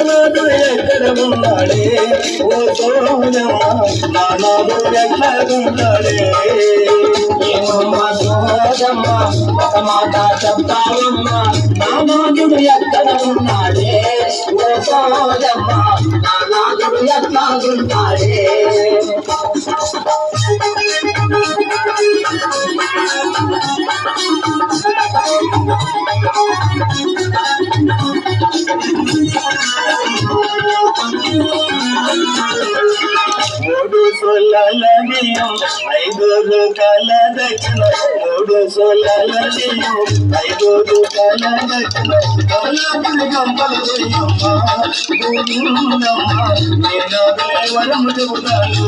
నానాడు ఎక్కడ ఉన్నాడే ఓ సోదమ్మ నానాడు ఎక్కడ ఉన్నాడే ఏమమ్మా సోదమ్మ ఒక మాట చెప్తావమ్మా నానాదుడు ఎక్కడ ఉన్నాడే ఓ సోదమ్మ నానాదుడు ఎట్లా ఉన్నాడే మూడు సొల్లల బియ్యం ఐదు రూపాయల దక్షిణ మూడు సొల్లల బియ్యం ఐదు రూపాయల దక్షిణ కమలాపురి గంపలు నేను చెబుతాను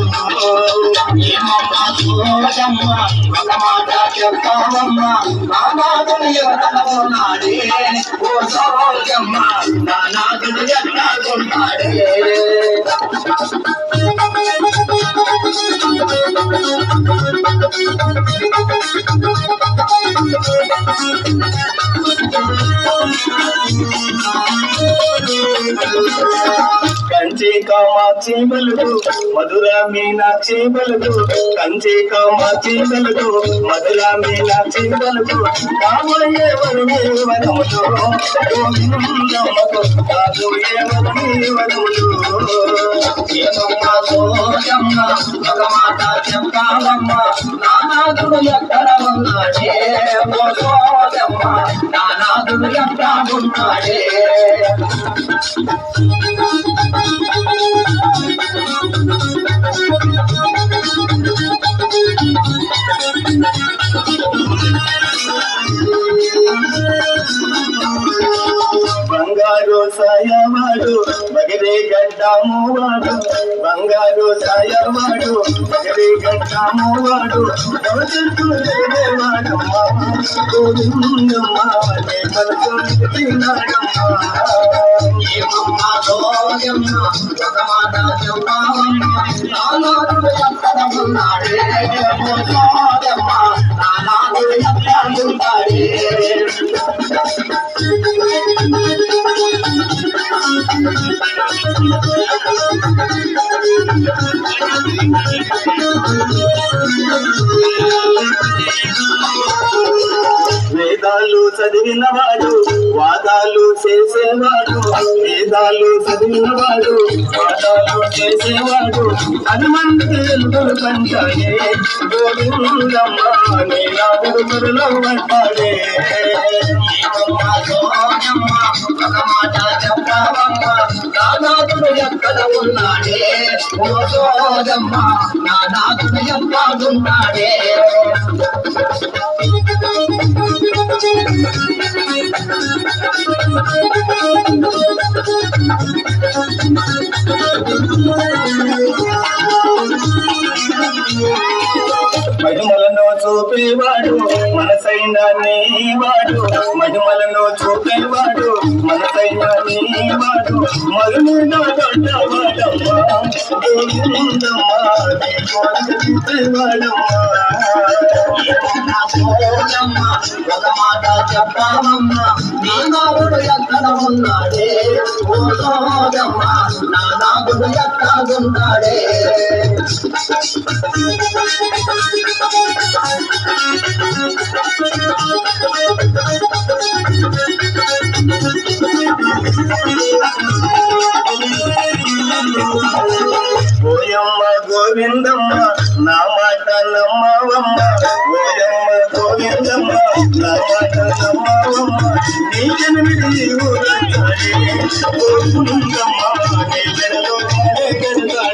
ఒక మాట ఓ ఎట్లా ఉన్నాడే కంచే కామాక్షి బలుగు మధుర మీనాక్షి బలుగు కంచే కామాక్షి బలుగు మధుర మీనాక్షి బలుగు కామయ్యే వరుణే వరములు గోవిందమ్మకు వరుణే వరములు ఒక మాట నానాదుడు ఎక్కడ ఉన్నాడే? ఓ నానాదుడు ఎక్కడ ఉన్నాడే? బంగారు సాయవాడు బగిరే గడ్డాము వాడు బంగారు సాయవాడు బగిరే గడ్డాము వాడు రోజుకు వాడమ్మ గోవిందమ్మ నే పలుకు వేదాలు చదివిన వాడు వాదాలు చేసేవాడు వేదాలు చదివిన వాడు వాదాలు చేసేవాడు. హనుమంతులు మందికి పంచాడే గోవిందమ్మ నీ నాదుడు గురులో పడ్డాడే. ఎక్కడ ఉన్నాడే ఓ సోదమ్మ నానాదుడు ఎక్కడున్నాడే మహిమలను చూపేవాడు మనసైన నీవాడు మహిమలను చూపేవాడు మనసైన నీవాడు. మగున దొడ్డవాడమ్మా గోవిందమ్మా నీ కోరిక తీర్చేవాడమ్మా ఒక మాట ఎక్కడ ఉన్నాడే ఓ ఓయమ్మ గోవిందమ్మ నా మాట నమ్మవమ్మ ఓయమ్మ గోవిందమ్మ నా మాట నమ్మవమ్మ నీ జన్మిది గోవిందమ్మ నీ జన్మలో